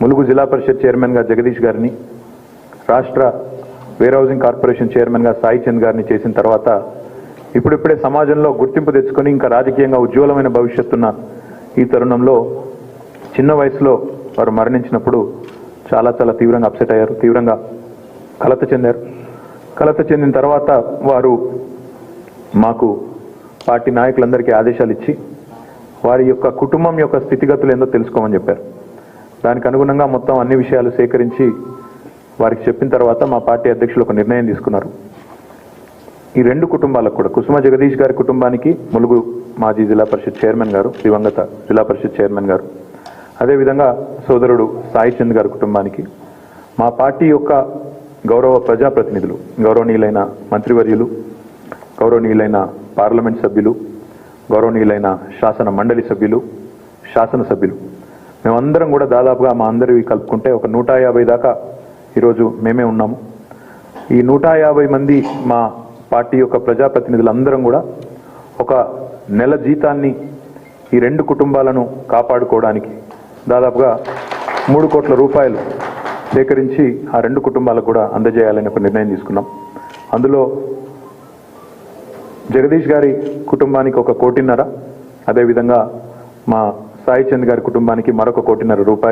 ములుగు జిల్లా పరిషత్ చైర్మన్గా జగదీష్ గారిని రాష్ట్ర వేర్ హౌసింగ్ కార్పొరేషన్ చైర్మన్గా సాయి చంద్ గారిని చేసిన తర్వాత ఇప్పుడిప్పుడే సమాజంలో గుర్తింపు తెచ్చుకొని ఇంకా రాజకీయంగా ఉజ్వలమైన భవిష్యత్తున్న ఈ తరుణంలో చిన్న వయసులో వారు మరణించినప్పుడు చాలా చాలా తీవ్రంగా అప్సెట్ అయ్యారు తీవ్రంగా కలత చెందారు. కలత చెందిన తర్వాత వారు మాకు పార్టీ నాయకులందరికీ ఆదేశాలు ఇచ్చి వారి యొక్క కుటుంబం యొక్క స్థితిగతులు ఏందో తెలుసుకోమని చెప్పారు. దానికి అనుగుణంగా మొత్తం అన్ని విషయాలు సేకరించి వారికి చెప్పిన తర్వాత మా పార్టీ అధ్యక్షులు ఒక నిర్ణయం తీసుకున్నారు. ఈ రెండు కుటుంబాలకు కూడా కుసుమ జగదీష్ గారి కుటుంబానికి ములుగు మాజీ జిల్లా పరిషత్ చైర్మన్ గారు దివంగత జిల్లా పరిషత్ చైర్మన్ గారు. అదేవిధంగా సోదరుడు సాయి చంద్ గారి కుటుంబానికి మా పార్టీ యొక్క గౌరవ ప్రజాప్రతినిధులు గౌరవనీయులైన మంత్రివర్యులు గౌరవనీయులైన పార్లమెంట్ సభ్యులు గౌరవనీయులైన శాసన మండలి సభ్యులు శాసనసభ్యులు మేమందరం కూడా దాదాపుగా మా అందరివి కలుపుకుంటే ఒక నూట యాభై దాకా ఈరోజు మేమే ఉన్నాము. ఈ నూట యాభై మంది మా పార్టీ యొక్క ప్రజాప్రతినిధులందరం కూడా ఒక నెల జీతాన్ని ఈ రెండు కుటుంబాలను కాపాడుకోవడానికి దాదాపుగా మూడు కోట్ల రూపాయలు సేకరించి ఆ రెండు కుటుంబాలకు కూడా అందజేయాలని ఒక నిర్ణయం తీసుకున్నాం. అందులో జగదీష్ గారి కుటుంబానికి ఒక కోటిన్నర అదేవిధంగా మా సాయి చంద్ గారి కుటుంబానికి మరొక కోటిన్నర రూపాయలు